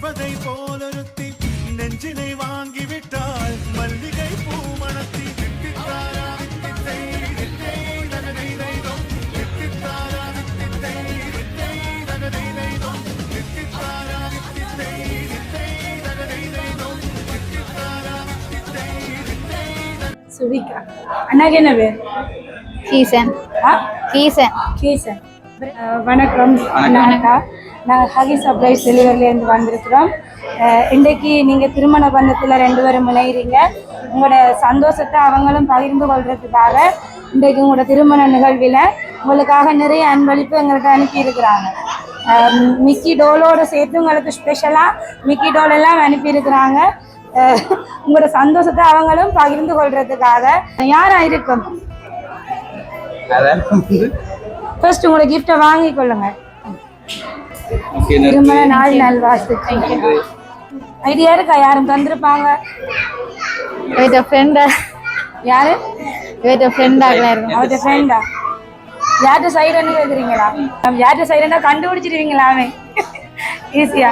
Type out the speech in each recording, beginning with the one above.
தேவதை போலொருத்தி நெஞ்சினை வாங்கிவிட்டாள். மல்லிகை சுவிகா அண்ணாக்கு என்ன பேர்? கீசன். கீசன். கீசன். அஹ் வணக்கம். அண்ணா நாங்கள் ஹகி சர்ப்ரைஸ் டெலிவரிலேருந்து வந்திருக்கிறோம். இன்றைக்கு நீங்கள் திருமண பந்தத்தில் ரெண்டு பேரும் இணைகிறீங்க உங்களோட சந்தோஷத்தை அவங்களும் பகிர்ந்து கொள்றதுக்காக இன்றைக்கு உங்களோட திருமண நிகழ்வில் உங்களுக்காக நிறைய அன்பளிப்பு எங்கள்கிட்ட அனுப்பியிருக்கிறாங்க. மிக்கி டோலோட சேர்த்து உங்களுக்கு ஸ்பெஷலாக மிக்கி டோல் எல்லாம் அனுப்பியிருக்கிறாங்க. உங்களோட சந்தோஷத்தை அவங்களும் பகிர்ந்து கொள்றதுக்காக. யாரா இருக்கும் ஃபர்ஸ்ட் உங்களோட கிஃப்டை வாங்கி கொள்ளுங்க. திருமண நாள் நல்வாழ்த்துக்கள். ஐடியா இருக்கா? யாரும் தந்திருப்பாங்க? இவற்ற ஃப்ரெண்டா யாரு? இவற்ற ஃப்ரெண்டாகலாம் இருக்கும். அவர்கிட்ட ஃப்ரெண்டா யார்கிட்ட சைடுன்னு கேட்குறீங்களா யார்கிட்ட சைடுன்னா கண்டுபிடிச்சிருவீங்களாமே ஈஸியா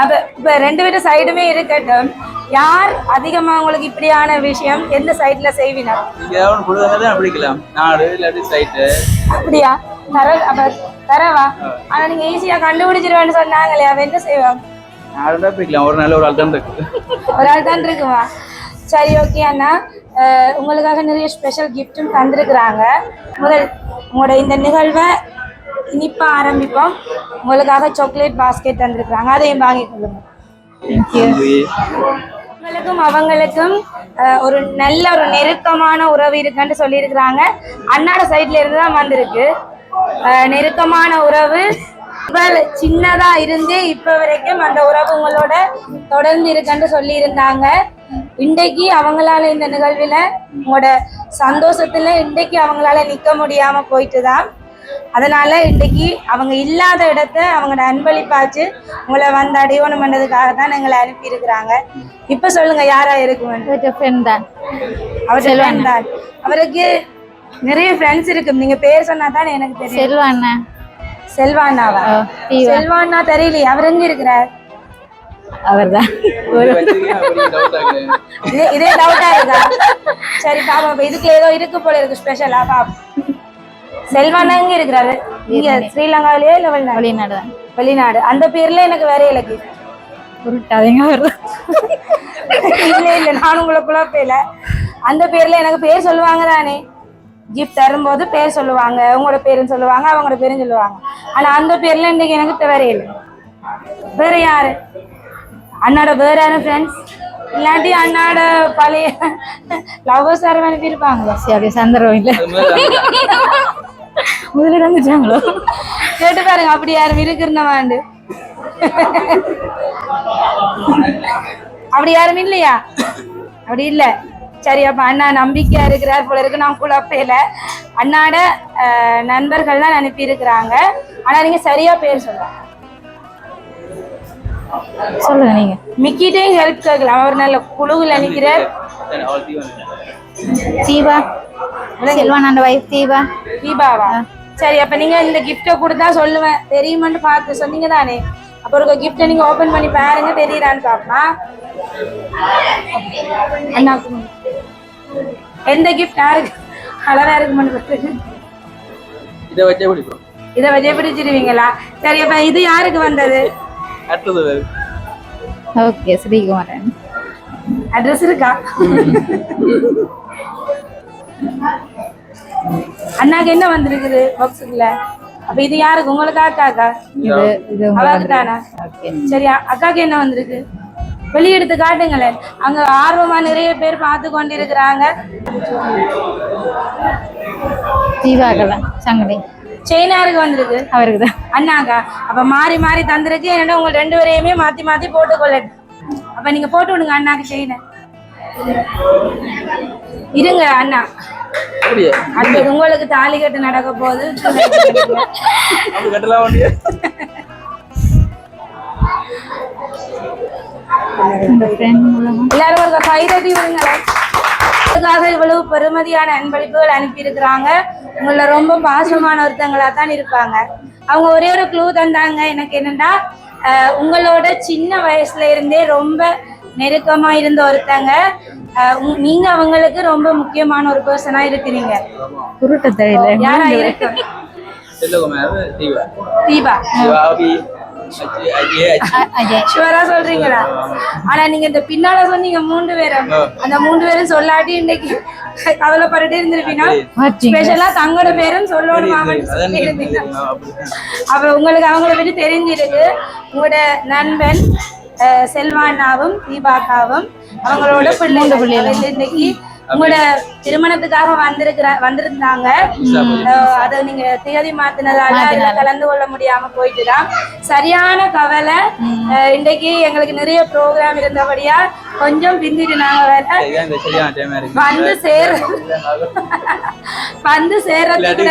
அப்ப இப்ப ரெண்டு பேரும் சைடுமே இருக்கட்டும். யார் அதிகமா உங்களுக்கு இப்படியான விஷயம் எந்த சைட்ல செய்வீங்க? பிடிக்கலாம். நாடு இல்லாட்டி சைட்டு அப்படியா? தர அப்ப தரவா? ஆனா நீங்க ஈஸியா கண்டுபிடிச்சிருவேன்னு சொன்னாங்களே அவ என்ன செய்வான் நாடு தான் பிடிக்கலாம் ஒரு நாள் ஒரு ஆள் தான் இருக்கு. ஒரு ஆள் தான் இருக்குமா சரி ஓகே அண்ணா. உங்களுக்காக நிறைய ஸ்பெஷல் கிஃப்ட்டும் தந்திருக்கிறாங்க. முதல் உங்களோட இந்த நிகழ்வை இனிப்பா ஆரம்பிப்போம். உங்களுக்காக சாக்லேட் பாஸ்கெட் தந்திருக்கிறாங்க. அதையும் வாங்கி கொள்ளுங்க. உங்களுக்கும் அவங்களுக்கும் ஒரு நல்ல ஒரு நெருக்கமான உறவு இருக்குன்னு சொல்லியிருக்கிறாங்க. அண்ணாட சைட்ல இருந்து தான் வந்திருக்கு. நெருக்கமான உறவு. சின்னதா இருந்து இப்ப வரைக்கும் அந்த உறவு உங்களோட தொடர்ந்து இருக்குன்னு சொல்லி இருந்தாங்க இன்றைக்கு அவங்களால இந்த நிகழ்வுல உங்களோட சந்தோஷத்துல இன்றைக்கு அவங்களால நிக்க முடியாம போயிட்டு தான் அதனால இன்றைக்கு அவங்க இல்லாத இடத்த அவங்களோட அன்பளிப்பாச்சு உங்களை வந்து அடையணும் பண்ணதுக்காக தான் எங்களை அனுப்பி இருக்கிறாங்க இப்ப சொல்லுங்க யாரா இருக்கும் தான். அவர் செல்வந்தான் அவருக்கு நிறைய ஃப்ரெண்ட்ஸ் இருக்கு. நீங்க பேர் சொன்னா தான் எனக்கு தெரியும். செல்வா அண்ணன் செல்வானாவா ஓ, தீவா. செல்வானா தெரியலையே. அவர் எங்க இருக்கிறார்? அவர் தான் இதே இதே டவுட்டா இருக்கா சரி பாப்பா இப்ப இதுக்கு ஏதோ இருக்கு போல இருக்கு ஸ்பெஷலா பாப்போம். செல்வானா எங்க இருக்கிறாரு? இங்க ஸ்ரீலங்காவிலேயே இல்ல வெளிநாடு? வெளிநாடு வெளிநாடு. அந்த பேர்ல எனக்கு வேற இலக்கு. உருட்டாதீங்க இல்ல இல்ல நான் உங்களை குழப்பையில அந்த பேர்ல எனக்கு பேர் சொல்லுவாங்க தானே கிஃப்ட் தரும்போது பேர் சொல்லுவாங்க உங்களோட பேருன்னு சொல்லுவாங்க அவங்களோட பேரும் சொல்லுவாங்க. ஆனா அந்த பேர்ல இன்னைக்கு எனக்கு வேற இல்லை. வேற யாரு? அண்ணாட வேற யாரும் ஃப்ரெண்ட்ஸ் இல்லாட்டி அண்ணாட பழைய லவ்வர்ஸ் யாரும் அனுப்பியிருப்பாங்க சரி அப்படியே சந்தர்ப்பம் இல்லை. முதல்ல வந்துட்டாங்களோ கேட்டு பாருங்க அப்படி யாரும் இருக்குறவாண்டு அப்படி யாரும் இல்லையா? அப்படி இல்லை. சரி அப்ப அண்ணா நம்பிக்கையா இருக்கிறார் போல இருக்கு. நான் குழப்பையில அண்ணாட நண்பர்கள் தான் அனுப்பி இருக்கிறாங்க ஆனா நீங்க சரியா பேர் சொல்லுங்க. சொல்லுங்க நீங்க. மிக்கிட்டையும் ஹெல்ப் கேட்கலாம். அவர் நல்ல குழுவில் நிற்கிறார் தீபா. செல்வான் அந்த வைஃப் தீபா. தீபாவா? சரி அப்ப நீங்க இந்த கிஃப்ட்டை கொடுத்தா சொல்லுவேன். தெரியுமான்னு பார்த்து சொன்னீங்க தானே அப்ப ஒரு கிஃப்ட்டை நீங்க ஓபன் பண்ணி பாருங்க தெரியுதான்னு பாப்பா அண்ணா. எந்த கிஃப்ட் யாருக்கு? அழகா இருக்குமான்னு இதை வச்சே பிடிக்கும் இதை வச்சே பிடிச்சிருவீங்களா? சரி அப்ப இது யாருக்கு வந்தது. ஓகே ஸ்ரீகுமாரன். அட்ரஸ் இருக்கா? அண்ணாக்கு என்ன வந்திருக்குது பாக்ஸுக்குள்ள அப்ப இது யாருக்கு? உங்களுக்கு அக்காக்கா இது இது அவாக்கு தானா? ஓகே. சரி அக்காக்கு என்ன வந்திருக்கு? வெளியெடுத்து காட்டுங்களேன். அங்க ஆர்வமா நிறைய பேர் பார்த்து கொண்டிருக்கிறாங்க. தீபாக்கெல்லாம் சங்கடி செயினாருக்கு வந்திருக்கு? அவருக்கு தான் அண்ணாக்கா. அப்ப மாறி மாறி தந்திருக்கு என்னடா உங்க ரெண்டு பேரையுமே மாத்தி மாத்தி போட்டு கொள்ளட்டும் அப்ப நீங்க போட்டு விடுங்க அண்ணாக்கு செயினை. இருங்க அண்ணா. அடுத்தது உங்களுக்கு தாலி கட்டு நடக்க போகுது. எல்லாரும் ஒரு கைதட்டி அதுக்காக இவ்வளவு பெருமதியான அன்பளிப்புகள் அனுப்பி இருக்கிறாங்க உங்கள ரொம்ப பாசமான ஒருத்தங்களா தான் இருப்பாங்க. அவங்க ஒரே ஒரு க்ளூ தந்தாங்க. எனக்கு என்னன்னா உங்களோட சின்ன வயசுல இருந்தே ரொம்ப நெருக்கமா இருந்த ஒருத்தங்க. நீங்க அவங்களுக்கு ரொம்ப முக்கியமான ஒரு பர்சனா இருக்கிறீங்க. யாரா இருக்கு? தீவா தீபா. ஷுவரா சொல்றீங்களா? ஆனா நீங்க இந்த பின்னால சொன்னீங்க மூன்று பேரும். அந்த மூன்று பேரும் சொல்லாட்டி இன்னைக்கு கவலைப்பட்டுட்டே இருந்திருப்பீங்க பார்த்தீங்க ஸ்பெஷலா தங்களோட பேரும் சொல்லணும் மாமன். அப்ப உங்களுக்கு அவங்கள பற்றி தெரிஞ்சிருக்கு. உங்களோட நண்பன் அஹ், செல்வானாவும் தீபாக்காவும் அவங்களோட பிள்ளைங்க இன்னைக்கு உங்களோட திருமணத்துக்காக வந்திருக்கிற வந்திருந்தாங்க. அதை நீங்க தேதி மாத்தினதால அதுல கலந்து கொள்ள முடியாம போயிட்டுதான். சரியான கவலை. அஹ், இன்றைக்கு எங்களுக்கு நிறைய ப்ரோக்ராம் இருந்தபடியா கொஞ்சம் பிந்திட்டு நாங்க வேற வந்து சேர வந்து சேர்றதுக்கு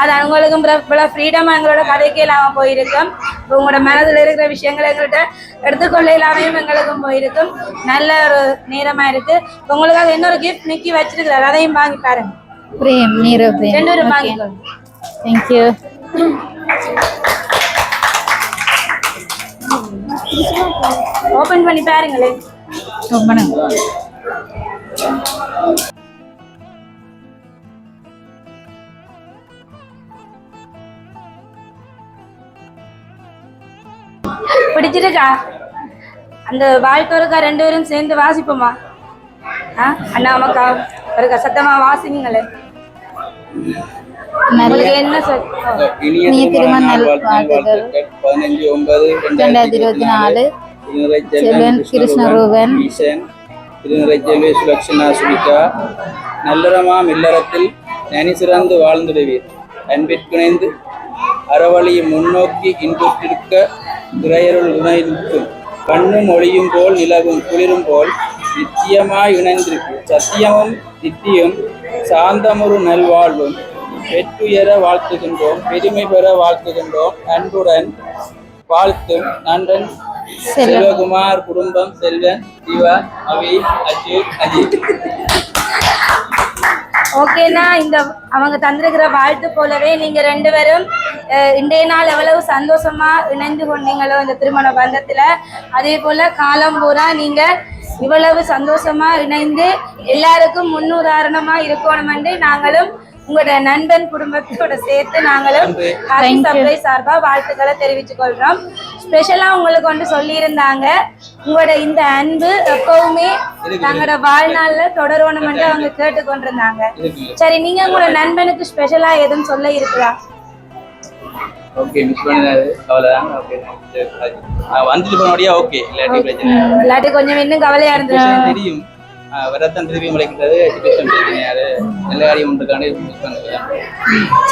அது அவங்களுக்கும் இவ்வளவு ஃப்ரீடமா எங்களோட கதைக்கு இல்லாம போயிருக்கும். உங்களோட மனதுல இருக்கிற விஷயங்களை எங்கள்கிட்ட எடுத்துக்கொள்ள இல்லாமையும் எங்களுக்கும் போயிருக்கும். நல்ல ஒரு நேரமா இருக்கு. உங்களுக்காக இன்னொரு கிஃப்ட் நிக்கி வச்சிருக்கிறார். அதையும் வாங்கி பாருங்க. பிரேம் நீரோ பிரேம். ரெண்டு பேரும் வாங்கிக்கோங்க. தேங்க்யூ ஓபன் பண்ணி பாருங்களேன். ரொம்ப நன்றி. பிடிச்சிருக்கா? அந்த வாழ்த்தோருக்கா ரெண்டு பேரும் சேர்ந்து வாசிப்போமா? ஆ அண்ணா அம்மாக்கா ஒரு சத்தமா வாசிங்களே உங்களுக்கு என்ன. இனிய திருமண பதினஞ்சு ஒன்பது ரெண்டாயிரத்தி இருபத்தி நாலு. கிருஷ்ணரூபன். ஈசன் திருநிறை செல்வி சுலக்ஷனா சுமிகா நல்லறமாம் இல்லறத்தில் நனி சிறந்து வாழ்ந்திடுவீர் அன்பிற்கிணைந்து அறவழி முன்னோக்கி இன்புற்றிருக்க இறையருள் துணை நிற்கும் கண்ணும் ஒளியும் போல் நிலவும் குளிரும் போல் நித்தியமாய் இணைந்திருக்கு சத்தியமும் நித்தியும் சாந்தமுறு நல்வாழ்வும் வெற்றுயர வாழ்த்துகின்றோம் பெருமை பெற வாழ்த்துகின்றோம் அன்புடன் வாழ்த்தும் நன்றன் செல்வகுமார் குடும்பம் செல்வன் சிவா அவி அஜித் அஜித் ஓகேனா இந்த அவங்க தந்திருக்கிற வாழ்த்து போலவே நீங்க ரெண்டு பேரும் இன்றைய நாள் எவ்வளவு சந்தோஷமா இணைந்து கொண்டீங்களோ இந்த திருமண பந்தத்துல. அதே போல காலம் பூரா நீங்க இவ்வளவு சந்தோஷமா இணைந்து எல்லாருக்கும் முன்னுதாரணமா இருக்கணுமென்று நாங்களும் உங்களோட நண்பன் குடும்பத்தோட சேர்த்து நாங்களும் ஹாப்பி சர்ப்ரைஸ் சார்பா வாழ்த்துக்களை தெரிவித்துக் கொள்றோம் ஸ்பெஷலா உங்களுக்கு வந்து சொல்லியிருந்தாங்க. உங்களோட இந்த அன்பு எப்பவுமே தங்களோட வாழ்நாள்ல தொடரணும் என்று அவங்க கேட்டுக்கொண்டிருந்தாங்க. சரி நீங்க உங்களோட நண்பனுக்கு ஸ்பெஷலா எதுவும் சொல்ல இருக்குதா ஓகே மிஸ் பண்ணினாரு அவ்வளோதான் ஓகே வந்துட்டு போனோடய ஓகே இல்லாட்டி பிரச்சனை இல்லை. இல்லாட்டி கொஞ்சம் இன்னும் கவலையா இருந்துச்சு விஷயம் தெரியும். வரத்தான் திருப்பி பிரச்சனை யாரு நல்ல காரியம் மிஸ் பண்ணுறேன்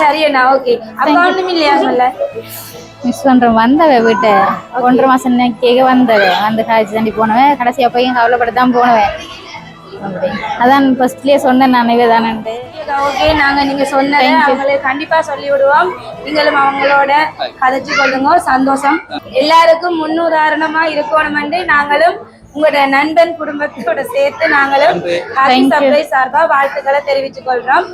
சரி அண்ணா ஓகே. அப்பா ஒண்ணும் இல்லையா சொல்ல மிஸ் பண்றோம் வந்தவ வீட்டை. ஒன்றரை மாசம் கேட்க வந்தவ. வந்து காய்ச்சி தாண்டி போனவன் கடைசியா போய் கவலைப்பட தான் போனவன் அதான் ஃபர்ஸ்ட்லயே சொன்னேன் நான் இவதானன்ட்டு ஓகே நாங்க நீங்க சொன்னதை அவங்களுக்கு கண்டிப்பா சொல்லி விடுவோம் நீங்களும் அவங்களோட கதைச்சு கொள்ளுங்க. சந்தோஷம். எல்லாருக்கும் முன்னுதாரணமா இருக்கணும் நாங்களும் உங்களோட நண்பன் குடும்பத்தோட சேர்த்து நாங்களும் சர்ப்ரைஸ் சார்பா வாழ்த்துக்களை தெரிவித்துக் கொள்றோம்.